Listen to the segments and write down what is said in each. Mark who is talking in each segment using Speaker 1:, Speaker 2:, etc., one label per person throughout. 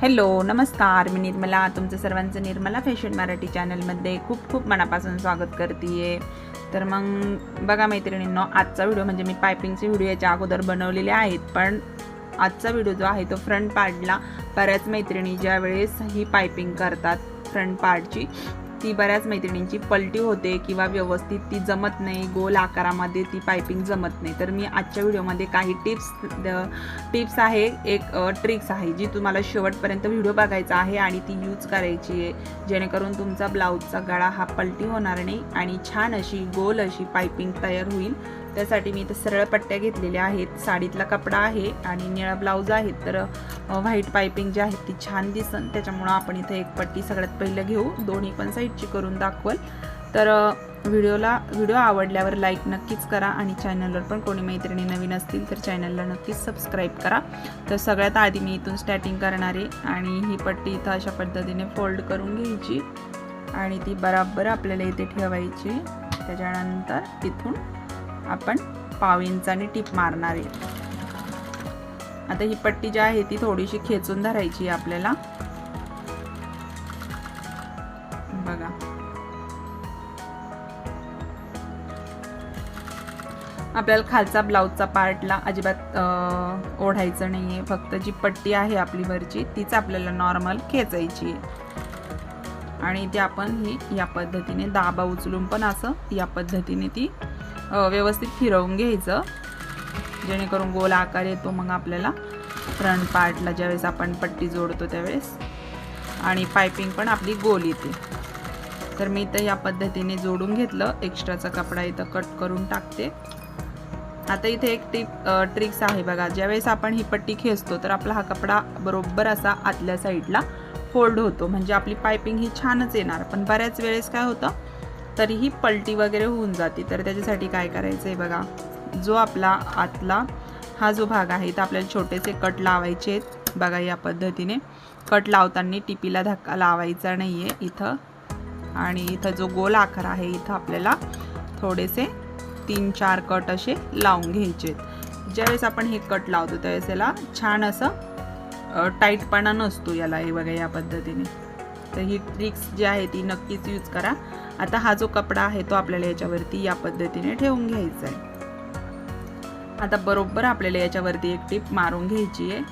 Speaker 1: Hello नमस्कार. मी निर्मला तुमचं सर्वांचं निर्मला फॅशन मराठी चॅनलमध्ये खूप खूप मनापासून स्वागत करते तर मग बघा मैत्रिणींनो आजचा व्हिडिओ म्हणजे मी पायपिंगचे व्हिडिओ याच्या अगोदर बनवलेले आहेत पण आजचा व्हिडिओ जो आहे तो फ्रंट पार्टला बऱ्याच मैत्रिणी ज्या वेळेस ही पायपिंग करतात फ्रंट पार्टची ती बऱ्याच मैत्रिणींची पलटी होते किंवा व्यवस्थित ती जमत नाही गोल आकारामध्ये ती पायपिंग जमत नाही. तर मी आजच्या व्हिडिओमध्ये काही टिप्स टिप्स आहे एक ट्रिक्स आहे जी तुम्हाला शेवटपर्यंत व्हिडिओ बघायचा आहे आणि ती यूज करायची आहे. जेणेकरून तुमचा ब्लाऊजचा गळा हा पलटी होणार नाही आणि छान अशी गोल अशी पायपिंग तयार होईल. त्यासाठी मी इथं सरळ पट्ट्या घेतलेल्या आहेत. साडीतला कपडा आहे आणि निळा ब्लाऊज आहे. तर व्हाईट पायपिंग जी आहे ती छान दिसन. त्याच्यामुळं आपण इथं एक पट्टी सगळ्यात पहिलं घेऊ. दोन्ही पण साईडची करून दाखवल. तर व्हिडिओला व्हिडिओ आवडल्यावर लाईक नक्कीच करा आणि चॅनलवर पण कोणी मैत्रिणी नवीन असतील तर चॅनलला नक्कीच सबस्क्राईब करा. तर सगळ्यात आधी मी इथून स्टार्टिंग करणार आहे आणि ही पट्टी इथं अशा पद्धतीने फोल्ड करून घ्यायची आणि ती बराबर आपल्याला इथे ठेवायची. त्याच्यानंतर इथून आपण पाव इंचाने टीप मारणार आहे. आता ही पट्टी जी आहे ती थोडीशी खेचून धरायची आपल्याला. बघा. आपल्याला खालचा ब्लाऊजचा पार्टला अजिबात ओढायचं नाही आहे फक्त जी पट्टी आहे आपली वरची तीच आपल्याला नॉर्मल खेचायची आहे. आणि ती आपण ही या पद्धतीने दाबा उचलून पण असं या पद्धतीने ती व्यवस्थित फिरवून घ्यायचं. जेणेकरून गोल आकार येतो मग आपल्याला. फ्रंट पार्टला ज्यावेळेस आपण पट्टी जोडतो त्यावेळेस. आणि पायपिंग पण आपली गोल येते. तर मी इथं या पद्धतीने जोडून घेतलं. एक्स्ट्राचा कपडा इथं कट करून टाकते. आता इथे एक टिप ट्रिक्स आहे बघा. ज्यावेळेस आपण ही पट्टी खेचतो तर आपला हा कपडा बरोबर असा आतल्या साईडला फोल्ड होतो. म्हणजे आपली पायपिंग ही छानच येणार. पण बऱ्याच वेळेस काय होतं? तरीही पलटी वगैरे होऊन जाते. तर त्याच्यासाठी काय करायचं आहे बघा जो आपला आतला हा जो भाग आहे तर आपल्याला छोटेसे कट लावायचे आहेत. बघा या पद्धतीने. कट लावताना टिपीला धक्का लावायचा नाही आहे इथं. आणि इथं जो गोल आकार आहे इथं आपल्याला थोडेसे तीन चार कट असे लावून घ्यायचे आहेत. ज्यावेळेस आपण हे कट लावतो त्यावेळेस याला छान असं टाईटपणा नसतो याला. हे बघा या पद्धतीने. तर ही ट्रिक्स जी आहे ती नक्कीच यूज करा. आता हा जो कपडा आहे तो आपल्याला याच्यावरती या पद्धतीने ठेवून घ्यायचा आहे. आता बरोबर आपल्याला याच्यावरती एक टीप मारून घ्यायची आहे.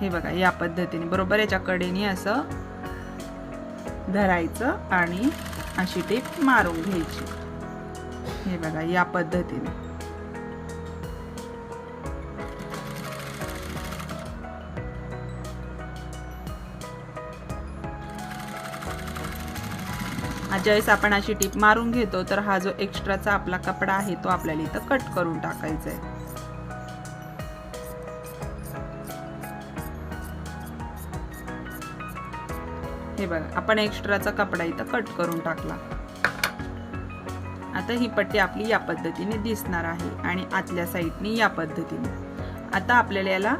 Speaker 1: हे बघा या पद्धतीने बरोबर याच्या कडेने असं धरायचं आणि अशी टीप मारून घ्यायची. हे बघा या पद्धतीने. ज्यावेळेस आपण अशी टीप मारून घेतो तर हा जो एक्स्ट्राचा आपला कपडा आहे तो आपल्याला इथं कट करून टाकायचा आहे हे बघा आपण एक्स्ट्राचा कपडा इथं कट करून टाकला. आता ही पट्टी आपली या पद्धतीने दिसणार आहे आणि आतल्या साईडनी या पद्धतीने. आता आपल्याला याला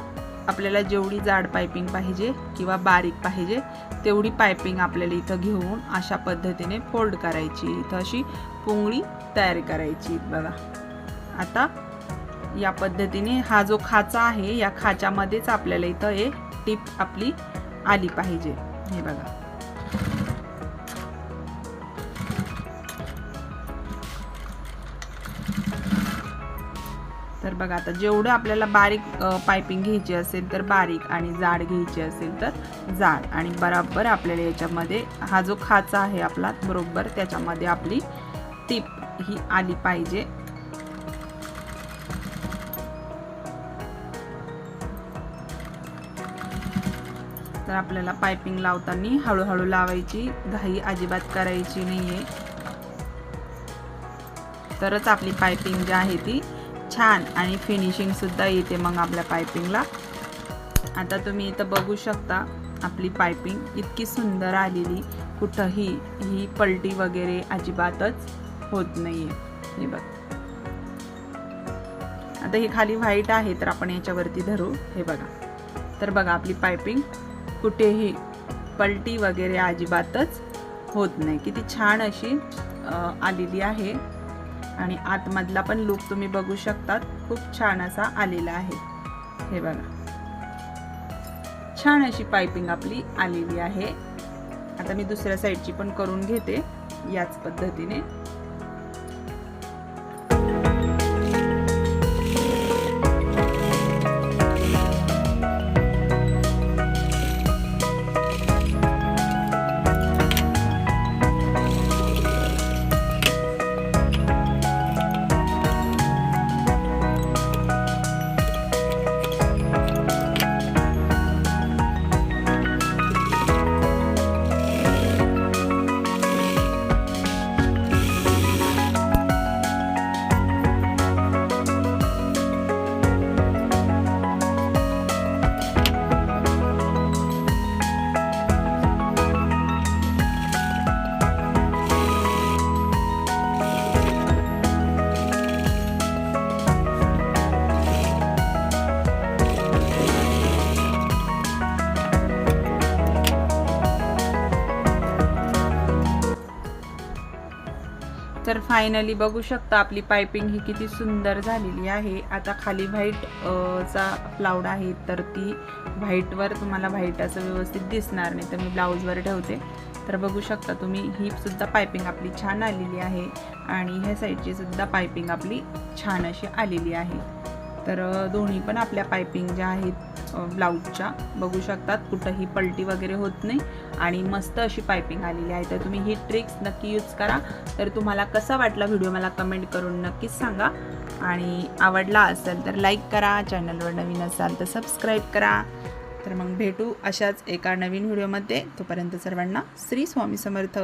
Speaker 1: आपल्याला जेवढी जाड पायपिंग पाहिजे किंवा बारीक पाहिजे तेवढी पायपिंग आपल्याला इथं घेऊन अशा पद्धतीने फोल्ड करायची. इथं अशी पुंगळी तयार करायची बघा. आता या पद्धतीने हा जो खाचा आहे या खाच्यामध्येच आपल्याला इथं हे टीप आपली आली पाहिजे. हे बघा. तर बघा आता जेवढं आपल्याला बारीक पायपिंग घ्यायची असेल तर बारीक आणि जाड घ्यायची असेल तर जाड. आणि बराबर आपल्याला याच्यामध्ये हा जो खाचा आहे आपला बरोबर त्याच्यामध्ये आपली टीप ही आली पाहिजे. तर आपल्याला पायपिंग लावताना हळूहळू लावायची घाई अजिबात करायची नाहीये. तरच आपली पायपिंग जी आहे ती छान. आणि फिनिशिंगसुद्धा येते मग आपल्या पायपिंगला आता तुम्ही इथं बघू शकता आपली पायपिंग इतकी सुंदर आलेली. कुठंही ही पलटी वगैरे अजिबातच होत नाही आहे हे बघ. आता हे खाली व्हाईट आहे तर आपण याच्यावरती धरू. हे बघा. तर बघा आपली पायपिंग कुठेही पलटी वगैरे अजिबातच होत नाही. किती छान अशी आलेली आहे. आणि आतमधला पण लुक तुम्ही बघू शकतात. खूप छान असा आलेला आहे. हे बघा. छान अशी पायपिंग आपली आलेली आहे. आता मी दुसऱ्या साईडची पण करून घेते याच पद्धतीने. तर फायनली बघू शकता आपली पायपिंग ही किती सुंदर झालेली आहे. आता खाली व्हाईट चा क्लाउड आहे तर ती व्हाईटवर तुम्हाला व्हाईट असं व्यवस्थित दिसणार नाही. तर मी ब्लाऊजवर ठेवते. तर बघू शकता तुम्ही ही सुद्धा पायपिंग आपली छान आलेली आहे. आणि ह्या साईडची सुद्धा पायपिंग आपली छान अशी आलेली आहे. तर दोन्ही पण आपल्या पायपिंग ज्या आहेत ब्लाऊजच्या बघू शकतात. कुठंही पलटी वगैरे होत नाही आणि मस्त अशी पायपिंग आलेली आहे. तर तुम्ही ही ट्रिक्स नक्की यूज करा. तर तुम्हाला कसा वाटला व्हिडिओ मला कमेंट करून नक्कीच सांगा. आणि आवडला असेल तर लाईक करा. चॅनलवर नवीन असाल तर सबस्क्राईब करा. तर मग भेटू अशाच एका नवीन व्हिडिओमध्ये तोपर्यंत सर्वांना श्री स्वामी समर्थ.